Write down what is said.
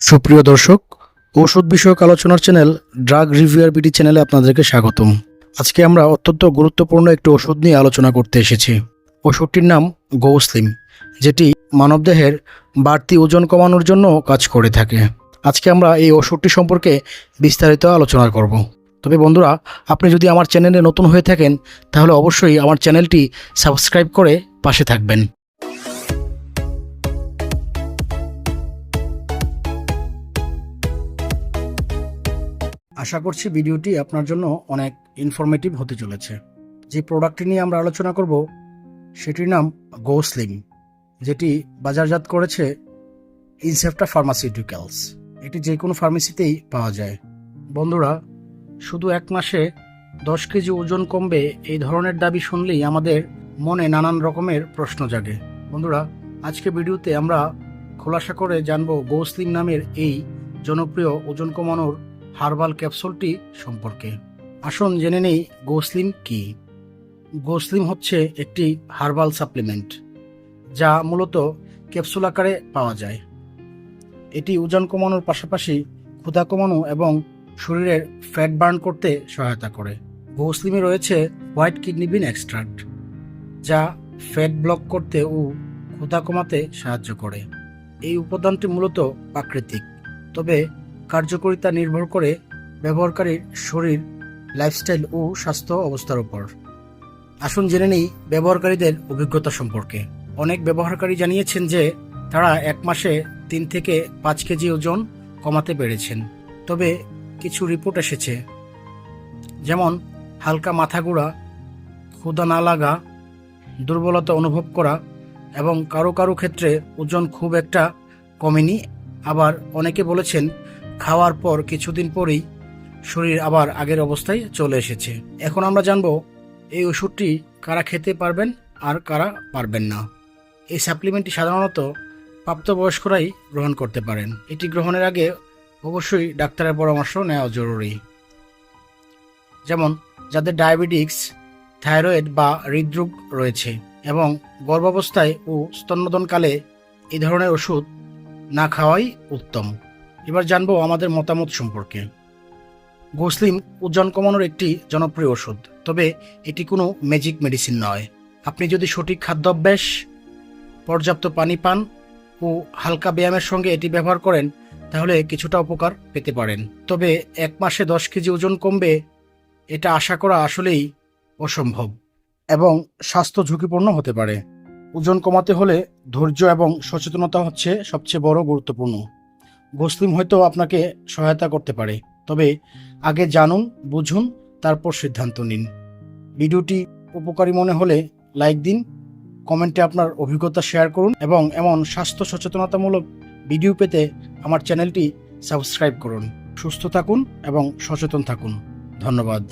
সুপ্রিয় দর্শক ঔষধ বিষয়ক আলোচনার চ্যানেল ড্রাগ রিভিউয়ার বিডি চ্যানেলে আপনাদেরকে স্বাগতম। আজকে আমরা অত্যন্ত গুরুত্বপূর্ণ একটি ওষুধ নিয়ে আলোচনা করতে এসেছি। ওষুধটির নাম গৌসলিম, যেটি মানবদেহের বাড়তি ওজন কমানোর জন্য কাজ করে থাকে। আজকে আমরা এই ওষুধটি সম্পর্কে বিস্তারিত আলোচনা করব। তবে বন্ধুরা, আপনি যদি আমার চ্যানেলে নতুন হয়ে থাকেন, তাহলে অবশ্যই আমার চ্যানেলটি সাবস্ক্রাইব করে পাশে থাকবেন। আশা করছি ভিডিওটি আপনার জন্য অনেক ইনফরমেটিভ হতে চলেছে। যে প্রোডাক্টটি নিয়ে আমরা আলোচনা করব, সেটির নাম গোসলিম যেটি বাজারজাত করেছে ইনসেপ্টা ফার্মাসিউটিক্যালস এটি যে কোনো ফার্মেসিতেই পাওয়া যায়। বন্ধুরা, শুধু এক মাসে দশ কেজি ওজন কমবে এই ধরনের দাবি শুনলেই আমাদের মনে নানান রকমের প্রশ্ন জাগে। বন্ধুরা, আজকে ভিডিওতে আমরা খোলাসা করে জানব গোসলিম নামের এই জনপ্রিয় ওজন কমানোর হার্বাল ক্যাপসুলটি সম্পর্কে। আসুন জেনে নেই গোসলিম কি। গোসলিম হচ্ছে একটি হার্বাল সাপ্লিমেন্ট, যা মূলত ক্যাপসুল আকারে পাওয়া যায়। এটি ওজন কমানোর পাশাপাশি ক্ষুধা কমানো এবং শরীরের ফ্যাট বার্ন করতে সহায়তা করে। গোসলিমে রয়েছে হোয়াইট কিডনি বিন এক্সট্রাক্ট, যা ফ্যাট ব্লক করতে ও ক্ষুধা কমাতে সাহায্য করে। এই উপাদানটি মূলত প্রাকৃতিক, তবে কার্যকারিতা নির্ভর করে ব্যবহারকারীর শরীর লাইফস্টাইল ও স্বাস্থ্য অবস্থার উপর। আসুন জেনে নেই ব্যবহারকারীদের অভিজ্ঞতা সম্পর্কে। অনেক ব্যবহারকারী জানিয়েছেন যে, তারা এক মাসে তিন থেকে পাঁচ কেজি ওজন কমাতে পেরেছেন। তবে কিছু রিপোর্ট এসেছে। যেমন, হালকা মাথা ঘোরা ক্ষুধা না লাগা, দুর্বলতা অনুভব করা এবং কারও কারও ক্ষেত্রে ওজন খুব একটা কমেনি। আবার অনেকে বলেছেন খাওয়ার পর কিছুদিন পরেই শরীর আবার আগের অবস্থায় চলে এসেছে। এখন আমরা জানব, এই ওষুধটি কারা খেতে পারবেন আর কারা পারবেন না। এই সাপ্লিমেন্টটি সাধারণত প্রাপ্তবয়স্করাই গ্রহণ করতে পারেন। এটি গ্রহণের আগে অবশ্যই ডাক্তারের পরামর্শ নেওয়া জরুরি। যেমন, যাদের ডায়াবেটিক্স, থাইরয়েড বা হৃদরোগ রয়েছে এবং গর্ভাবস্থায় ও স্তন্যদনকালে এই ধরনের ওষুধ না খাওয়াই উত্তম। এবার জানব আমাদের মতামত সম্পর্কে। গোসলিম ওজন কমানোর একটি জনপ্রিয় ওষুধ, তবে এটি কোনো ম্যাজিক মেডিসিন নয়। আপনি যদি সঠিক খাদ্যাভ্যাস, পর্যাপ্ত পানি পান ও হালকা ব্যায়ামের সঙ্গে এটি ব্যবহার করেন, তাহলে কিছুটা উপকার পেতে পারেন। তবে এক মাসে দশ কেজি ওজন কমবে, এটা আশা করা আসলেই অসম্ভব এবং স্বাস্থ্য ঝুঁকিপূর্ণ হতে পারে। ওজন কমাতে হলে ধৈর্য এবং সচেতনতা হচ্ছে সবচেয়ে বড় গুরুত্বপূর্ণ। গোসলিম হয়তো আপনাকে সহায়তা করতে পারে। তবে আগে জানুন, বুঝুন, তারপর সিদ্ধান্ত নিন। ভিডিওটি উপকারী মনে হলে লাইক দিন, কমেন্টে আপনার অভিজ্ঞতা শেয়ার করুন এবং এমন স্বাস্থ্য সচেতনতামূলক ভিডিও পেতে আমার চ্যানেলটি সাবস্ক্রাইব করুন। সুস্থ থাকুন এবং সচেতন থাকুন। ধন্যবাদ।